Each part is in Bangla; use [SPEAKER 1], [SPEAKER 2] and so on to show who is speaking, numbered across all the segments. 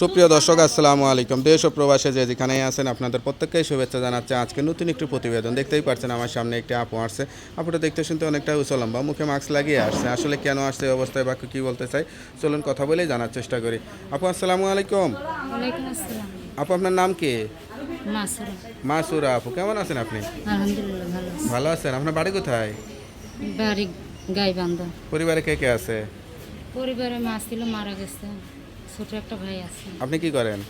[SPEAKER 1] সুপ্রিয় দর্শক আসসালামু আলাইকুম। দেশ ও প্রবাসে যে যেখানেই আছেন আপনাদের প্রত্যেককেই শুভেচ্ছা জানাচ্ছে। আজকে নতুন একটি প্রতিবেদন দেখতেই পাচ্ছেন আমার সামনে একটি আপু আসছে। আপুটা দেখতে শুনতে অনেকটা উচলম্বা মুখে মাস্ক লাগিয়ে আসছে। আসলে কেন আসছে অবস্থায় বা কি বলতে চাই চলুন কথা বলেই জানার চেষ্টা করি। আপু আসসালামু আলাইকুম। আপু আপনার নাম কি?
[SPEAKER 2] মাসুরা।
[SPEAKER 1] আপু কেমন আছেন আপনি?
[SPEAKER 2] ভালো
[SPEAKER 1] ভালো আছেন আপনার বাড়ি কোথায়?
[SPEAKER 2] বাড়ি গাইবান্ধা।
[SPEAKER 1] পরিবারে কে কে আছে?
[SPEAKER 2] পরিবারে মা ছিল মারা গেছে। ছোট একটা ভাই আছে
[SPEAKER 1] আপনি কি করেন?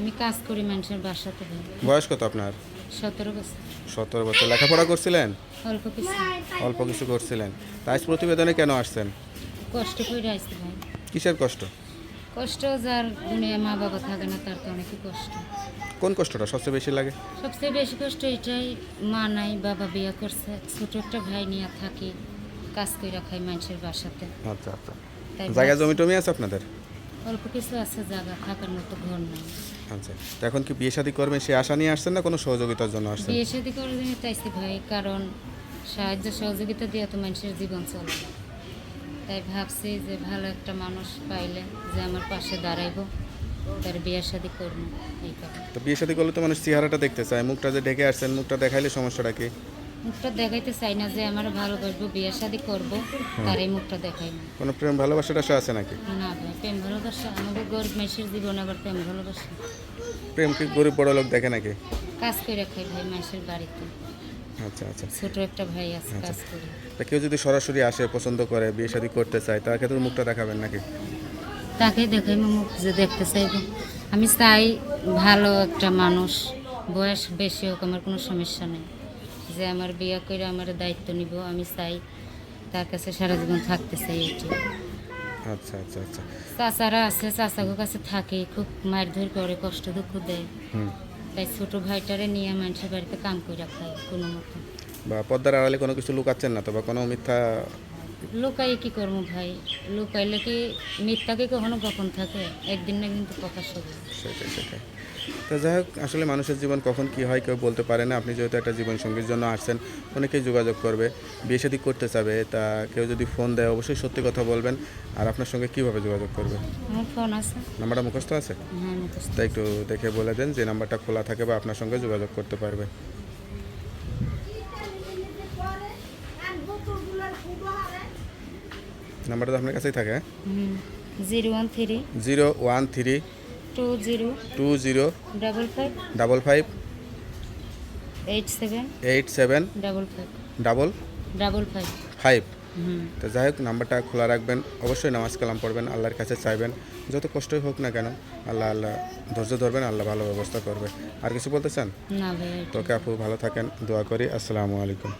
[SPEAKER 2] আমি কাজ করি মানুষের বাসাতে
[SPEAKER 1] বয়স কত আপনার?
[SPEAKER 2] সতেরো বছর।
[SPEAKER 1] সতেরো বছর। লেখাপড়া করছিলেন?
[SPEAKER 2] অল্প কিছু।
[SPEAKER 1] অল্প কিছু করছিলেন। তাই প্রতিবেদনে কেন আসছেন?
[SPEAKER 2] কষ্ট করে আসছে ভাই।
[SPEAKER 1] কিসের কষ্ট?
[SPEAKER 2] কষ্ট যার দুনিয়া মা বাবা থাকে না তার তো অনেকই কষ্ট।
[SPEAKER 1] কোন কষ্টটা সবচেয়ে বেশি লাগে?
[SPEAKER 2] সবচেয়ে বেশি কষ্ট এটাই মা নাই বাবা বিয়ে করছে। ছোট একটা ভাই নিয়ে থাকি কাজ করে খাই মানুষের বাসাতে।
[SPEAKER 1] আচ্ছা আচ্ছা। জায়গা জমি টমি আছে আপনাদের?
[SPEAKER 2] অল্প কিছু আছে জায়গা থাকার মতো ঘর নাই।
[SPEAKER 1] আচ্ছা তো এখন কি বিয়ে শাদী করবেন সে আশা নিয়ে আসছেন না কোনো সহযোগিতার জন্য আসছেন?
[SPEAKER 2] বিয়ে শাদি করে দিতে চাইছি ভাই কারণ সাহায্য সহযোগিতা দিয়ে তো মানুষের জীবন চলে। তাই ভাবছি যে ভালো একটা মানুষ পাইলে যে আমার পাশে দাঁড়াইবো তার বিয়ে শাদি করব এই কারণে
[SPEAKER 1] তো বিয়ে শাদী করলে তো মানুষ চেহারাটা দেখতে চায় মুখটা যে ডেকে আসছেন মুখটা দেখাইলে সমস্যাটা কি?
[SPEAKER 2] মুখটা দেখাইতে চাই না যে আমার ভালোবাসবো বিয়ে শাদি করব তার এই মুখটা দেখাই না
[SPEAKER 1] কোনো প্রেম ভালোবাসাটা সে আছে নাকি?
[SPEAKER 2] না ভাই প্রেম ভালোবাসা আমাদের গরিব মানুষের জীবন আবার প্রেম ভালোবাসা।
[SPEAKER 1] প্রেম কি গরিব বড় লোক দেখে নাকি?
[SPEAKER 2] কাজ করে খাই ভাই মানুষের বাড়িতে।
[SPEAKER 1] আচ্ছা আচ্ছা।
[SPEAKER 2] ছোট একটা ভাই আছে কাজ করে।
[SPEAKER 1] তা কেউ যদি সরাসরি আসে পছন্দ করে বিয়ে শাদী করতে চায় তার ক্ষেত্রে মুখটা দেখাবেন নাকি?
[SPEAKER 2] তাকে দেখাই মুখ যে দেখতে চাইব। আমি চাই ভালো একটা মানুষ বয়স বেশি হোক আমার কোনো সমস্যা নেই। যে আমার বিয়ে করে আমার দায়িত্ব নিব আমি চাই তার কাছে সারা জীবন থাকতে চাই এটি
[SPEAKER 1] আচ্ছা আচ্ছা আচ্ছা।
[SPEAKER 2] চাচারা আছে চাচাগো কাছে থাকে খুব মারধর করে কষ্ট দুঃখ দেয়। তাই ছোট ভাইটারে নিয়ে মানুষের বাড়িতে কাম করে রাখা কোনো মতো।
[SPEAKER 1] বা পদ্মার আড়ালে কোনো কিছু লুকাচ্ছেন না তো বা কোনো মিথ্যা
[SPEAKER 2] লুকাই কি করব ভাই? লুকাইলে কি মিথ্যা কি কখনো গোপন থাকে? একদিন না একদিন তো প্রকাশ হবে।
[SPEAKER 1] সেটাই সেটাই। তো যাই হোক আসলে মানুষের জীবন কখন কি হয় কেউ বলতে পারে না। আপনি যেহেতু একটা জীবন সঙ্গীর জন্য আসছেন অনেকেই যোগাযোগ করবে বিয়ে শাদী করতে চাবে তা কেউ যদি ফোন দেয় অবশ্যই সত্যি কথা বলবেন। আর আপনার সঙ্গে কীভাবে যোগাযোগ করবে?
[SPEAKER 2] আমার ফোন আছে।
[SPEAKER 1] নাম্বারটা মুখস্থ আছে?
[SPEAKER 2] হ্যাঁ
[SPEAKER 1] তাই একটু দেখে বলে দেন যে নাম্বারটা খোলা থাকে বা আপনার সঙ্গে যোগাযোগ করতে পারবে। নাম্বারটা তো আপনার কাছেই থাকে?
[SPEAKER 2] Zero one three
[SPEAKER 1] zero one three
[SPEAKER 2] two zero
[SPEAKER 1] two zero
[SPEAKER 2] double five
[SPEAKER 1] double five
[SPEAKER 2] eight seven
[SPEAKER 1] eight seven
[SPEAKER 2] double five
[SPEAKER 1] double
[SPEAKER 2] double five
[SPEAKER 1] five. তো যাই হোক নাম্বারটা খোলা রাখবেন। অবশ্যই নামাজ কালাম পড়বেন আল্লাহর কাছে চাইবেন। যত কষ্টই হোক না কেন আল্লাহ আল্লাহ ধৈর্য ধরবেন আল্লাহ ভালো ব্যবস্থা করবে। আর কিছু বলতে চান? তোকে আপু ভালো থাকেন দোয়া করি। আসসালামু আলাইকুম।